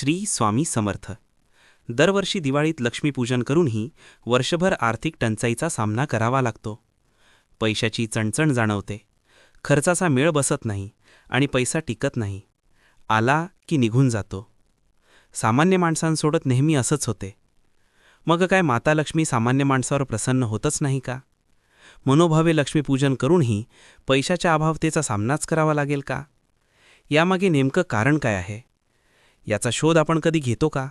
श्री स्वामी समर्थ. दरवर्षी दिवाळीत लक्ष्मीपूजन करूनही वर्षभर आर्थिक टंचाईचा सामना करावा लागतो. पैशाची चणचण जाणवते. खर्चाचा मेळ बसत नाही आणि पैसा टिकत नाही. आला की निघून जातो. सामान्य माणसांसोडत नेहमी असंच होते. मग काय माता लक्ष्मी सामान्य माणसावर प्रसन्न होतच नाही का? मनोभावे लक्ष्मीपूजन करूनही पैशाच्या अभावतेचा सामनाच करावा लागेल का? यामागे नेमकं कारण काय आहे? याचा शोध आपण कधी घेतो का?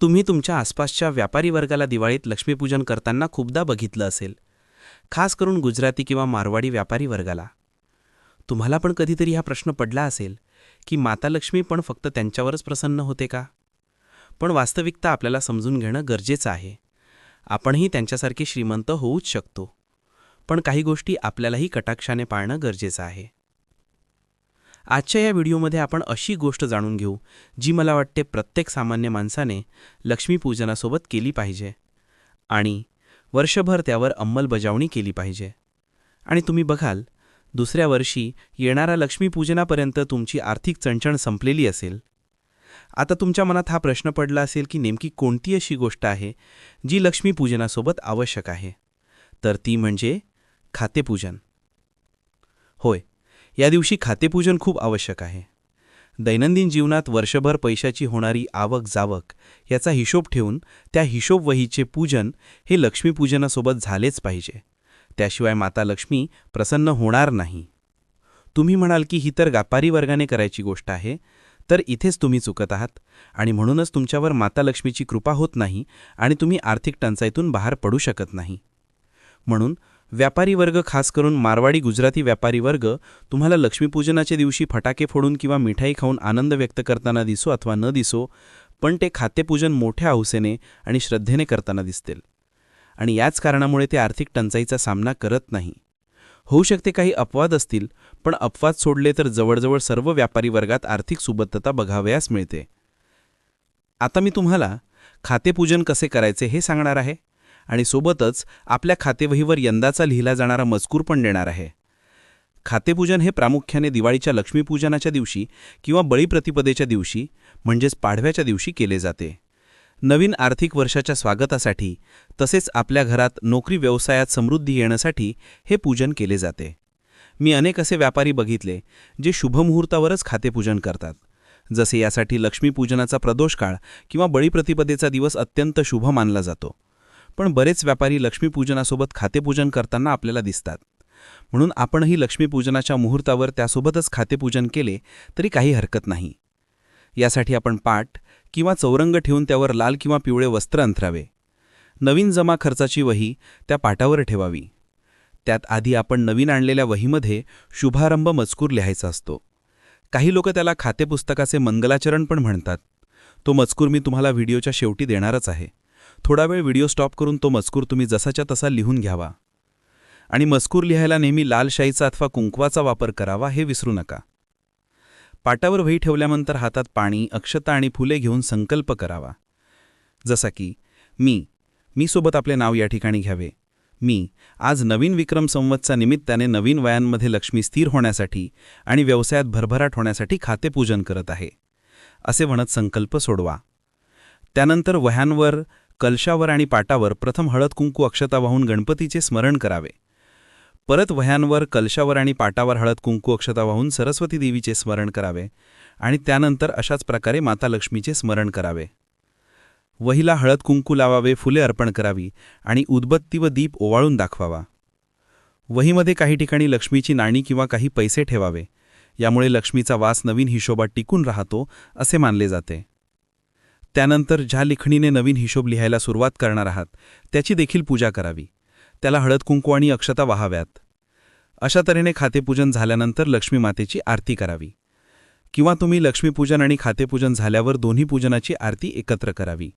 तुम्ही तुमच्या आसपासच्या व्यापारी वर्गाला दिवाळीत लक्ष्मीपूजन करताना खूपदा बघितलं असेल खास करून गुजराती किंवा मारवाडी व्यापारी वर्गाला. तुम्हाला पण कधीतरी हा प्रश्न पडला असेल की माता लक्ष्मी पण फक्त त्यांच्यावरच प्रसन्न होते का? पण वास्तविकता आपल्याला समजून घेणं गरजेचं आहे. आपणही त्यांच्यासारखे श्रीमंत होऊच शकतो. पण काही गोष्टी आपल्यालाही कटाक्षाने पाळणं गरजेचं आहे. आजच्या या व्हिडिओमध्ये आपण अशी गोष्ट जाणून घेऊ जी मला वाटते प्रत्येक सामान्य माणसाने लक्ष्मीपूजनासोबत केली पाहिजे. आणि वर्षभर त्यावर अंमलबजावणी केली पाहिजे. आणि तुम्ही बघाल दुसऱ्या वर्षी येणाऱ्या लक्ष्मीपूजनापर्यंत तुमची आर्थिक चणचण संपलेली असेल. आता तुमच्या मनात हा प्रश्न पडला असेल की नेमकी कोणती अशी गोष्ट आहे जी लक्ष्मीपूजनासोबत आवश्यक आहे? तर ती म्हणजे खातेपूजन. होय या दिवशी खातेपूजन खूप आवश्यक आहे. दैनंदिन जीवनात वर्षभर पैशाची होणारी आवक जावक याचा हिशोब ठेवून त्या हिशोबवहीचे पूजन हे लक्ष्मीपूजनासोबत झालेच पाहिजे. त्याशिवाय माता लक्ष्मी प्रसन्न होणार नाही. तुम्ही म्हणाल की ही तर व्यापारी वर्गाने करायची गोष्ट आहे तर इथेच तुम्ही चुकत आहात आणि म्हणूनच तुमच्यावर माता लक्ष्मीची कृपा होत नाही आणि तुम्ही आर्थिक टंचाईतून बाहेर पडू शकत नाही. म्हणून व्यापारी वर्ग खास करून मारवाडी गुजराती व्यापारी वर्ग तुम्हाला लक्ष्मीपूजनाच्या दिवशी फटाके फोडून किंवा मिठाई खाऊन आनंद व्यक्त करताना दिसो अथवा न दिसो पण ते खातेपूजन मोठ्या हौसेने आणि श्रद्धेने करताना दिसतील. आणि याच कारणामुळे ते आर्थिक टंचाईचा सामना करत नाही. होऊ शकते काही अपवाद असतील पण अपवाद सोडले तर जवळजवळ सर्व व्यापारी वर्गात आर्थिक सुबद्धता बघावयास मिळते. आता मी तुम्हाला खातेपूजन कसे करायचे हे सांगणार आहे. आणि सोबतच आपल्या खातेवहीवर यंदाचा लिहिला जाणारा मजकूर पण देणार आहे. खातेपूजन हे प्रामुख्याने दिवाळीच्या लक्ष्मीपूजनाच्या दिवशी किंवा बळीप्रतिपदेच्या दिवशी म्हणजेच पाडव्याच्या दिवशी केले जाते. नवीन आर्थिक वर्षाच्या स्वागतासाठी तसेच आपल्या घरात नोकरी व्यवसायात समृद्धी येण्यासाठी हे पूजन केले जाते. मी अनेक असे व्यापारी बघितले जे शुभमुहूर्तावरच खातेपूजन करतात. जसे यासाठी लक्ष्मीपूजनाचा प्रदोष काळ किंवा बळीप्रतिपदेचा दिवस अत्यंत शुभ मानला जातो. पण बरेच व्यापारी लक्ष्मीपूजनासोबत खातेपूजन करताना आपल्याला दिसतात. म्हणून आपणही लक्ष्मीपूजनाच्या मुहूर्तावर त्यासोबतच खातेपूजन केले तरी काही हरकत नाही. यासाठी आपण पाठ किंवा चौरंग ठेवून त्यावर लाल किंवा पिवळे वस्त्र अंथरावे. नवीन जमा खर्चाची वही त्या पाटावर ठेवावी. त्यात आधी आपण नवीन आणलेल्या वहीमध्ये शुभारंभ मजकूर लिहायचा असतो. काही लोक त्याला खातेपुस्तकाचे मंगलाचरण पण म्हणतात. तो मजकूर मी तुम्हाला व्हिडिओच्या शेवटी देणारच आहे. थोडा वेळ व्हिडिओ स्टॉप करून तो मजकूर तुम्ही जसाच्या तसा लिहून घ्यावा. आणि मजकूर लिहायला नेहमी लाल शाईचा अथवा कुंकवाचा वापर करावा हे विसरू नका. पाटावर वही ठेवल्यानंतर हातात पाणी अक्षता आणि फुले घेऊन संकल्प करावा. जसा की मी मी सोबत आपले नाव या ठिकाणी घ्यावे. मी आज नवीन विक्रम संवतचा निमित्ताने नवीन वयांमध्ये लक्ष्मी स्थिर होण्यासाठी आणि व्यवसायात भरभराट होण्यासाठी खातेपूजन करत आहे. असे म्हणत संकल्प सोडवा. त्यानंतर वह्यांवर कलशावर आणि पाटावर प्रथम हळद कुंकू अक्षता वाहून गणपतीचे स्मरण करावे. परत वह्यांवर कलशावर आणि पाटावर हळद कुंकू अक्षता वाहून सरस्वती देवीचे स्मरण करावे आणि त्यानंतर अशाच प्रकारे माता लक्ष्मीचे स्मरण करावे. वहीला हळद कुंकू लावावे फुले अर्पण करावी आणि उदबत्ती व दीप ओवाळून दाखवावा. वहीमध्ये काही ठिकाणी लक्ष्मीची नाणी किंवा काही पैसे ठेवावे. यामुळे लक्ष्मीचा वास नवीन हिशोबात टिकून राहतो असे मानले जाते. त्यानंतर ज्या लिखणीने नवीन हिशोब लिहायला सुरुवात करणार आहात त्याची देखील पूजा करावी. त्याला हळद कुंकू आणि अक्षता वाहाव्यात. अशा तऱ्हेने खातेपूजन झाल्यानंतर लक्ष्मी मातेची आरती करावी. किंवा तुम्ही लक्ष्मीपूजन आणि खातेपूजन झाल्यावर दोन्ही पूजनाची आरती एकत्र करावी.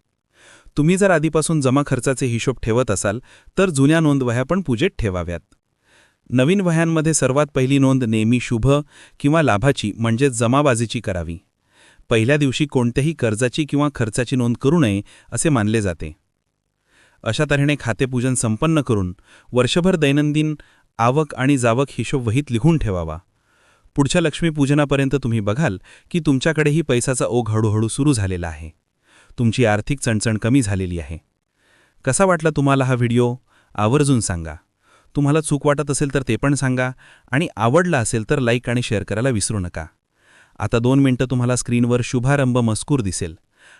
तुम्ही जर आधीपासून जमा खर्चाचे हिशोब ठेवत असाल तर जुन्या नोंदवह्या पण पूजेत ठेवाव्यात. नवीन वह्यांमध्ये सर्वात पहिली नोंद नेहमी शुभ किंवा लाभाची म्हणजेच जमाबाजीची करावी. पहिल्या दिवशी कोणत्याही कर्जाची किंवा खर्चाची नोंद करू नये असे मानले जाते. अशा तऱ्हेने खातेपूजन संपन्न करून वर्षभर दैनंदिन आवक आणि जावक हिशोब वहीत लिहून ठेवावा. पुढच्या लक्ष्मीपूजनापर्यंत तुम्ही बघाल की तुमच्याकडेही पैसाचा ओघ हळूहळू सुरू झालेला आहे. तुमची आर्थिक चणचण कमी झालेली आहे. कसा वाटला तुम्हाला हा व्हिडिओ? आवर्जून सांगा. तुम्हाला चूक वाटत असेल तर ते पण सांगा आणि आवडला असेल तर लाईक आणि शेअर करायला विसरू नका. आता दोन मिनटं तुम्हाला स्क्रीनवर शुभारंभ मजकूर दिसेल.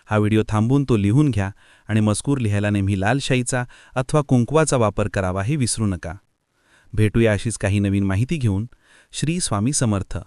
हा व्हिडिओ थांबून तो लिहून घ्या आणि मजकूर लिहायला नेहमी लालशाहीचा अथवा कुंकवाचा वापर करावा हे विसरू नका. भेटूया अशीच काही नवीन माहिती घेऊन. श्री स्वामी समर्थ.